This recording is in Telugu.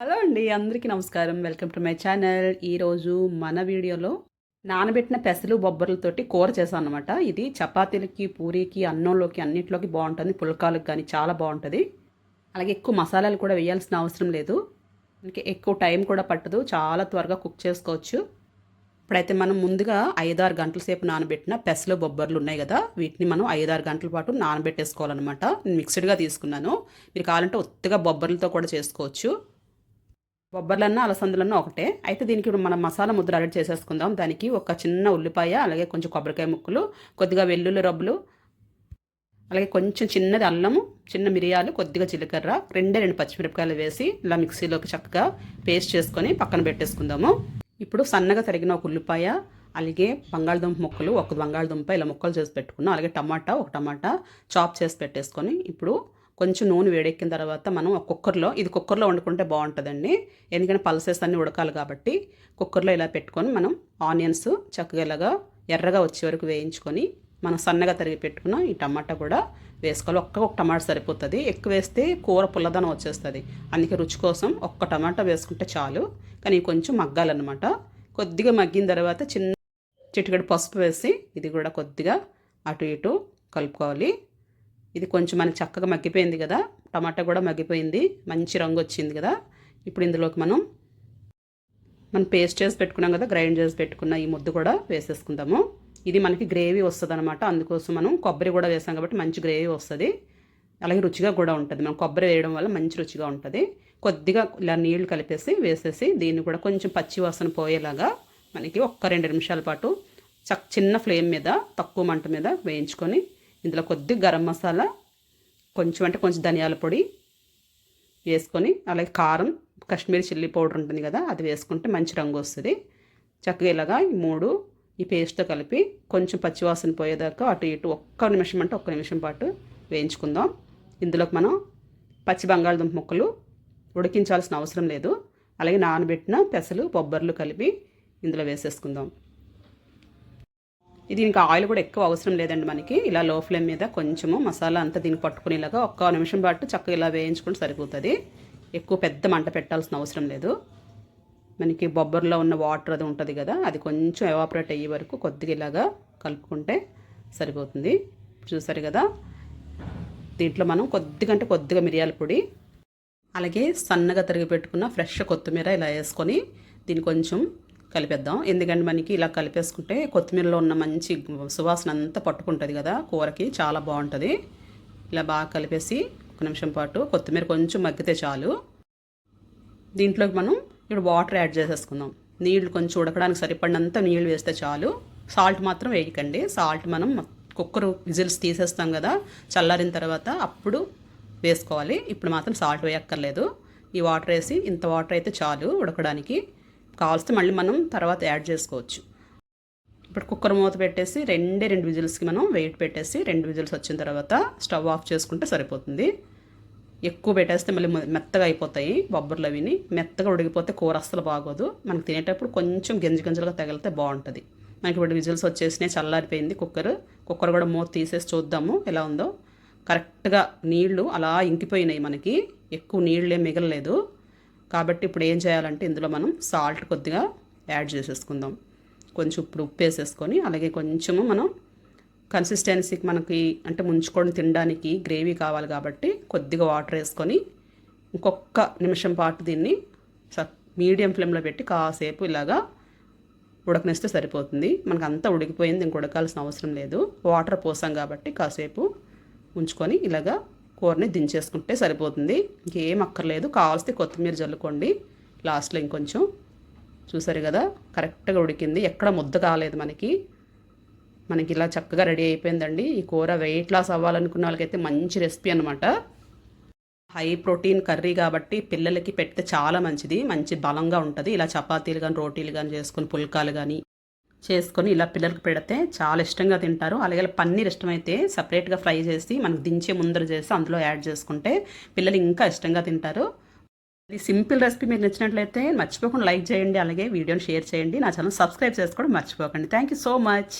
హలో అండి అందరికీ నమస్కారం. Welcome to my channel. ఈరోజు మన వీడియోలో నానబెట్టిన పెసలు బొబ్బర్లతోటి కూర చేశాను అనమాట ఇది చపాతీలకి పూరీకి అన్నంలోకి అన్నింటిలోకి బాగుంటుంది. పుల్కాలకు కానీ చాలా బాగుంటుంది. అలాగే ఎక్కువ మసాలాలు కూడా వేయాల్సిన అవసరం లేదు. మనకి ఎక్కువ టైం కూడా పట్టదు. చాలా త్వరగా కుక్ చేసుకోవచ్చు. ఇప్పుడైతే మనం ముందుగా ఐదారు గంటల సేపు నానబెట్టిన పెసలు బొబ్బర్లు ఉన్నాయి కదా వీటిని మనం ఐదారు గంటల పాటు నానబెట్టేసుకోవాలన్నమాట. నేను మిక్స్డ్గా తీసుకున్నాను. మీరు కావాలంటే ఒత్తిగా బొబ్బర్లతో కూడా చేసుకోవచ్చు. బొబ్బర్లన్నా అలసందులన్నా ఒకటే. అయితే దీనికి ఇప్పుడు మనం మసాలా ముద్ర రెడీ చేసేసుకుందాం. దానికి ఒక చిన్న ఉల్లిపాయ అలాగే కొంచెం కొబ్బరికాయ ముక్కలు కొద్దిగా వెల్లుల్లి రబ్బులు అలాగే కొంచెం చిన్నది అల్లము చిన్న మిరియాలు కొద్దిగా జీలకర్ర రెండే రెండు పచ్చిమిరపకాయలు వేసి ఇలా మిక్సీలోకి చక్కగా పేస్ట్ చేసుకొని పక్కన పెట్టేసుకుందాము. ఇప్పుడు సన్నగా తరిగిన ఒక ఉల్లిపాయ అలాగే బంగాళదుంప ముక్కలు ఒక బంగాళదుంప ఇలా ముక్కలు చేసి పెట్టుకున్నాం. అలాగే టమాటా ఒక టమాటా చాప్ చేసి పెట్టేసుకొని ఇప్పుడు కొంచెం నూనె వేడెక్కిన తర్వాత మనం కుక్కర్లో ఇది కుక్కర్లో వండుకుంటే బాగుంటుందండి. ఎందుకంటే పల్సెస్ అన్నీ ఉడకాలి కాబట్టి కుక్కర్లో ఇలా పెట్టుకొని మనం ఆనియన్స్ చక్కగా ఇలాగా ఎర్రగా వచ్చే వరకు వేయించుకొని మనం సన్నగా తరిగి పెట్టుకున్న ఈ టమాటా కూడా వేసుకోవాలి. ఒక్క ఒక టమాటా సరిపోతుంది. ఎక్కువ వేస్తే కూర పుల్లదనం వచ్చేస్తుంది. అందుకే రుచి కోసం ఒక్క టమాటా వేసుకుంటే చాలు. కానీ కొంచెం మగ్గాలన్నమాట. కొద్దిగా మగ్గిన తర్వాత చిన్న చిటికడి పసుపు వేసి ఇది కూడా కొద్దిగా అటు ఇటు కలుపుకోవాలి. ఇది కొంచెం మనకి చక్కగా మగ్గిపోయింది కదా. టమాటా కూడా మగ్గిపోయింది. మంచి రంగు వచ్చింది కదా. ఇప్పుడు ఇందులోకి మనం మనం పేస్ట్ చేసి పెట్టుకున్నాం కదా గ్రైండ్ చేసి పెట్టుకున్న ఈ ముద్ద కూడా వేసేసుకుందాము. ఇది మనకి గ్రేవీ వస్తుంది అనమాట అందుకోసం మనం కొబ్బరి కూడా వేసాం కాబట్టి మంచి గ్రేవీ వస్తుంది. అలాగే రుచిగా కూడా ఉంటుంది. మనం కొబ్బరి వేయడం వల్ల మంచి రుచిగా ఉంటుంది. కొద్దిగా ఇలా నీళ్ళు కలిపేసి వేసేసి దీన్ని కూడా కొంచెం పచ్చి వాసన పోయేలాగా మనకి ఒక్క రెండు నిమిషాల పాటు చక్ చిన్న ఫ్లేమ్ మీద తక్కువ మంట మీద వేయించుకొని ఇందులో కొద్దిగా గరం మసాలా కొంచెం అంటే కొంచెం ధనియాల పొడి వేసుకొని అలాగే కారం కాశ్మీరీ చిల్లీ పౌడర్ ఉంటుంది కదా అది వేసుకుంటే మంచి రంగు వస్తుంది. చక్కగా ఇలాగా ఈ మూడు ఈ పేస్ట్తో కలిపి కొంచెం పచ్చివాసన పోయేదాకా అటు ఇటు ఒక్క నిమిషం అంటే ఒక్క నిమిషం పాటు వేయించుకుందాం. ఇందులోకి మనం పచ్చి బంగాళదుంప ముక్కలు ఉడికించాల్సిన అవసరం లేదు. అలాగే నానబెట్టిన పెసలు బొబ్బర్లు కలిపి ఇందులో వేసేసుకుందాం. దీనికి ఆయిల్ కూడా ఎక్కువ అవసరం లేదండి మనకి. ఇలా లో ఫ్లేమ్ మీద కొంచెము మసాలా అంతా దీన్ని పట్టుకునేలాగా ఒక్క నిమిషం పాటు చక్కగా ఇలా వేయించుకుంటే సరిపోతుంది. ఎక్కువ పెద్ద మంట పెట్టాల్సిన అవసరం లేదు. మనకి బొబ్బర్లో ఉన్న వాటర్ అది ఉంటుంది కదా అది కొంచెం ఎవాపరేట్ అయ్యే వరకు కొద్దిగా ఇలాగా కలుపుకుంటే సరిపోతుంది. చూసారు కదా? దీంట్లో మనం కొద్దిగా అంటే కొద్దిగా మిరియాల పొడి అలాగే సన్నగా తరిగి పెట్టుకున్న ఫ్రెష్ కొత్తిమీర ఇలా వేసుకొని దీన్ని కొంచెం కలిపేద్దాం. ఎందుకంటే మనకి ఇలా కలిపేసుకుంటే కొత్తిమీరలో ఉన్న మంచి సువాసన అంతా పట్టుకుంటుంది కదా కూరకి. చాలా బాగుంటుంది. ఇలా బాగా కలిపేసి ఒక నిమిషం పాటు కొత్తిమీర కొంచెం మగ్గితే చాలు. దీంట్లోకి మనం ఇప్పుడు వాటర్ యాడ్ చేసేసుకుందాం. నీళ్ళు కొంచెం ఉడకడానికి సరిపడినంత నీళ్ళు వేస్తే చాలు. సాల్ట్ మాత్రం వేయకండి. సాల్ట్ మనం కుక్కర్ విజిల్స్ తీసేస్తాం కదా చల్లారిన తర్వాత అప్పుడు వేసుకోవాలి. ఇప్పుడు మాత్రం సాల్ట్ వేయక్కర్లేదు. ఈ వాటర్ వేసి ఇంత వాటర్ అయితే చాలు ఉడకడానికి. కావాల్సి మళ్ళీ మనం తర్వాత యాడ్ చేసుకోవచ్చు. ఇప్పుడు కుక్కర్ మూత పెట్టేసి రెండే రెండు విజిల్స్కి మనం వెయిట్ పెట్టేసి రెండు విజిల్స్ వచ్చిన తర్వాత స్టవ్ ఆఫ్ చేసుకుంటే సరిపోతుంది. ఎక్కువ పెట్టేస్తే మళ్ళీ మెత్తగా అయిపోతాయి బొబ్బర్లు అవిని. మెత్తగా ఉడికిపోతే కూర అస్సలు బాగోదు. మనకు తినేటప్పుడు కొంచెం గింజ గింజలుగా తగిలితే బాగుంటుంది. మనకి ఇప్పుడు విజిల్స్ వచ్చేసినాయి చల్లారిపోయింది కుక్కర్. కుక్కర్ కూడా మూత తీసేసి చూద్దాము ఎలా ఉందో. కరెక్ట్గా నీళ్ళు అలా ఇంకిపోయినాయి మనకి. ఎక్కువ నీళ్ళే మిగలలేదు. కాబట్టి ఇప్పుడు ఏం చేయాలంటే ఇందులో మనం సాల్ట్ కొద్దిగా యాడ్ చేసేసుకుందాం. కొంచెం ఇప్పుడు ఉప్పు వేసేసుకొని అలాగే కొంచెము మనం కన్సిస్టెన్సీకి మనకి అంటే ముంచుకొని తినడానికి గ్రేవీ కావాలి కాబట్టి కొద్దిగా వాటర్ వేసుకొని ఇంకొక నిమిషం పాటు దీన్ని మీడియం ఫ్లేమ్లో పెట్టి కాసేపు ఇలాగా ఉడకనిస్తే సరిపోతుంది. మనకు అంతా ఉడికిపోయింది ఇంక ఉడకాల్సిన అవసరం లేదు. వాటర్ పోసాం కాబట్టి కాసేపు ఉంచుకొని ఇలాగా కూరని దించేసుకుంటే సరిపోతుంది. ఇంకేం అక్కర్లేదు. కావాల్సి కొత్తిమీర జల్లుకోండి. లాస్ట్లో ఇంకొంచెం. చూసారు కదా? కరెక్ట్గా ఉడికింది. ఎక్కడ ముద్ద కాలేదు మనకి. మనకి ఇలా చక్కగా రెడీ అయిపోయిందండి. ఈ కూర వెయిట్ లాస్ అవ్వాలనుకున్న వాళ్ళకైతే మంచి రెసిపీ అనమాట హై ప్రోటీన్ కర్రీ కాబట్టి పిల్లలకి పెడితే చాలా మంచిది. మంచి బలంగా ఉంటుంది. ఇలా చపాతీలు కానీ రోటీలు కానీ చేసుకుని పుల్కాలు కానీ చేసుకొని ఇలా పిల్లలకు పెడితే చాలా ఇష్టంగా తింటారు. అలాగే పన్నీర్ ఇష్టమైతే సపరేట్గా ఫ్రై చేసి మనకు దించే ముందర చేసి అందులో యాడ్ చేసుకుంటే పిల్లలు ఇంకా ఇష్టంగా తింటారు. ఈ సింపుల్ రెసిపీ మీకు నచ్చినట్లయితే మర్చిపోకుండా లైక్ చేయండి అలాగే వీడియోని షేర్ చేయండి. నా ఛానల్ సబ్స్క్రైబ్ చేసుకోవడం మర్చిపోకండి. Thank you so much.